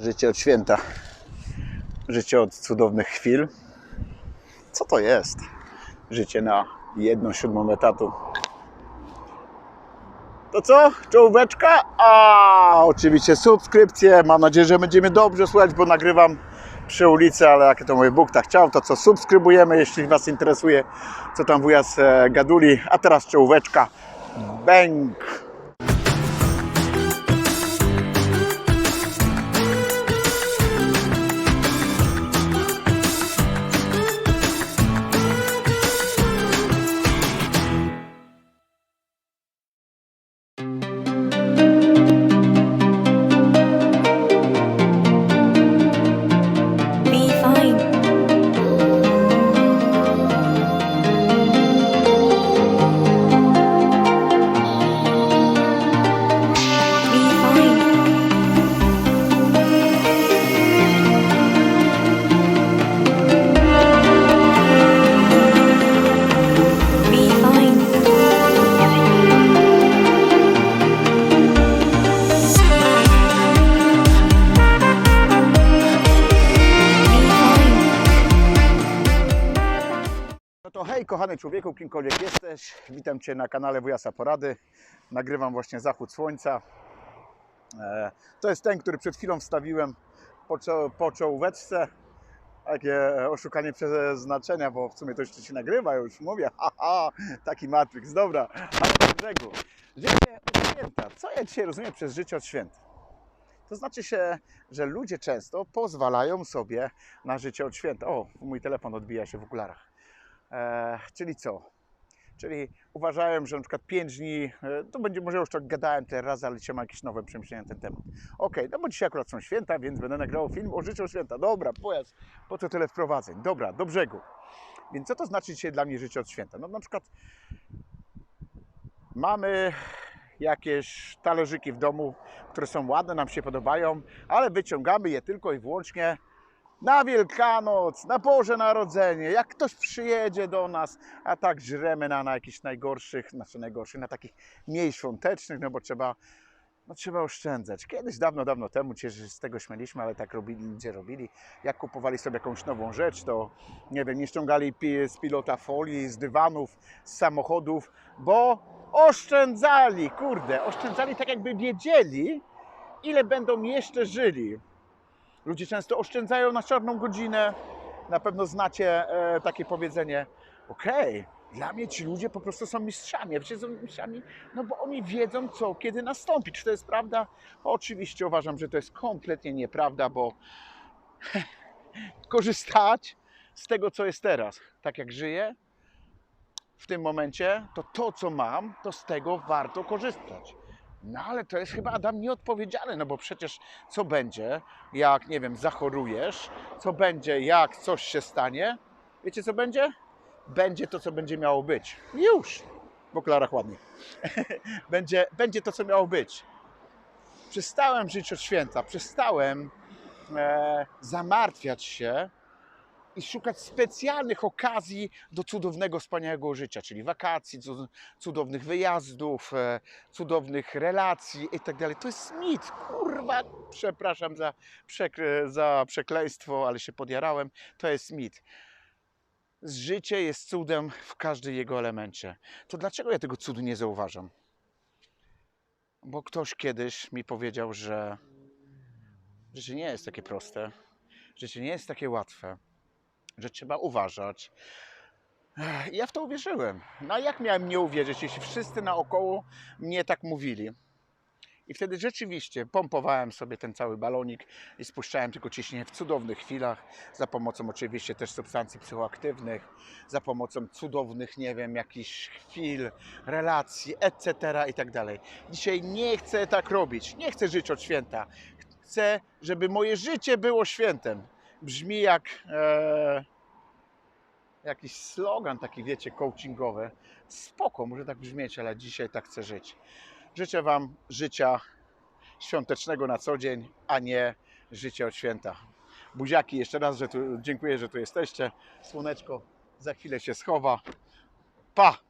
Życie od święta. Życie od cudownych chwil. Co to jest? Życie na jedną siódmą etatu. To co? Czołóweczka? A oczywiście subskrypcje. Mam nadzieję, że będziemy dobrze słuchać, bo nagrywam przy ulicy, ale jak to mój Bóg tak chciał, to co subskrybujemy, jeśli Was interesuje, co tam wujas e, gaduli. A teraz czołóweczka. Bęk! Kochany człowieku, kimkolwiek jesteś, witam Cię na kanale Wujasa Porady. Nagrywam właśnie zachód słońca. E, To jest ten, który przed chwilą wstawiłem po, czo- po czołóweczce. Takie e, oszukanie przeznaczenia, bo w sumie to jeszcze się nagrywa, już mówię, haha, taki Matrix, dobra, ale do brzegu. Życie od święta. Co ja dzisiaj rozumiem przez życie od święta? To znaczy się, że ludzie często pozwalają sobie na życie od święta. O, mój telefon odbija się w okularach. E, czyli co? Czyli uważałem, że na przykład 5 dni, e, to będzie może już tak gadałem tyle razy, ale dzisiaj mam jakieś nowe przemyślenia na ten temat. Okej, no bo dzisiaj akurat są święta, więc będę nagrał film o życiu święta. Dobra, pojazd, po co tyle wprowadzeń? Dobra, do brzegu. Więc co to znaczy dzisiaj dla mnie życie od święta? No na przykład mamy jakieś talerzyki w domu, które są ładne, nam się podobają, ale wyciągamy je tylko i wyłącznie na Wielkanoc, na Boże Narodzenie, jak ktoś przyjedzie do nas, a tak żremy na, na jakichś najgorszych, znaczy najgorszych, na takich mniej świątecznych, no bo trzeba, no trzeba oszczędzać. Kiedyś, dawno, dawno temu się z tego śmieliśmy, ale tak robili, ludzie robili. Jak kupowali sobie jakąś nową rzecz, to nie wiem, nie ściągali z pilota folii, z dywanów, z samochodów, bo oszczędzali, kurde, oszczędzali tak jakby wiedzieli, ile będą jeszcze żyli. Ludzie często oszczędzają na czarną godzinę. Na pewno znacie e, takie powiedzenie: Okej, dla mnie ci ludzie po prostu są mistrzami. A Wiecie, są mistrzami, no bo oni wiedzą, co kiedy nastąpi. Czy to jest prawda? Oczywiście uważam, że to jest kompletnie nieprawda, bo korzystać z tego, co jest teraz, tak jak żyję w tym momencie, to to, co mam, to z tego warto korzystać. No ale to jest chyba Adam nieodpowiedzialne, no bo przecież co będzie, jak nie wiem, zachorujesz, co będzie, jak coś się stanie? Wiecie co będzie? Będzie to, co będzie miało być. Już. W okularach ładnie. będzie, będzie to, co miało być. Przestałem żyć od święta, przestałem e, zamartwiać się i szukać specjalnych okazji do cudownego, wspaniałego życia, czyli wakacji, cud- cudownych wyjazdów, e, cudownych relacji i tak. To jest mit, kurwa, przepraszam za, przekle- za przekleństwo, ale się podjarałem, to jest mit. Życie jest cudem w każdym jego elemencie. To dlaczego ja tego cudu nie zauważam? Bo ktoś kiedyś mi powiedział, że życie nie jest takie proste, życie nie jest takie łatwe że trzeba uważać. Ja w to uwierzyłem. No a jak miałem nie uwierzyć, jeśli wszyscy naokoło mnie tak mówili? I wtedy rzeczywiście pompowałem sobie ten cały balonik i spuszczałem tylko ciśnienie w cudownych chwilach, za pomocą oczywiście też substancji psychoaktywnych, za pomocą cudownych, nie wiem, jakichś chwil, relacji, etc. i tak dalej. Dzisiaj nie chcę tak robić, nie chcę żyć od święta. Chcę, żeby moje życie było świętem brzmi jak e, jakiś slogan taki, wiecie, coachingowy. Spoko, może tak brzmieć, ale dzisiaj tak chcę żyć. Życzę Wam życia świątecznego na co dzień, a nie życia od święta. Buziaki, jeszcze raz, że tu, dziękuję, że tu jesteście. Słoneczko za chwilę się schowa. Pa!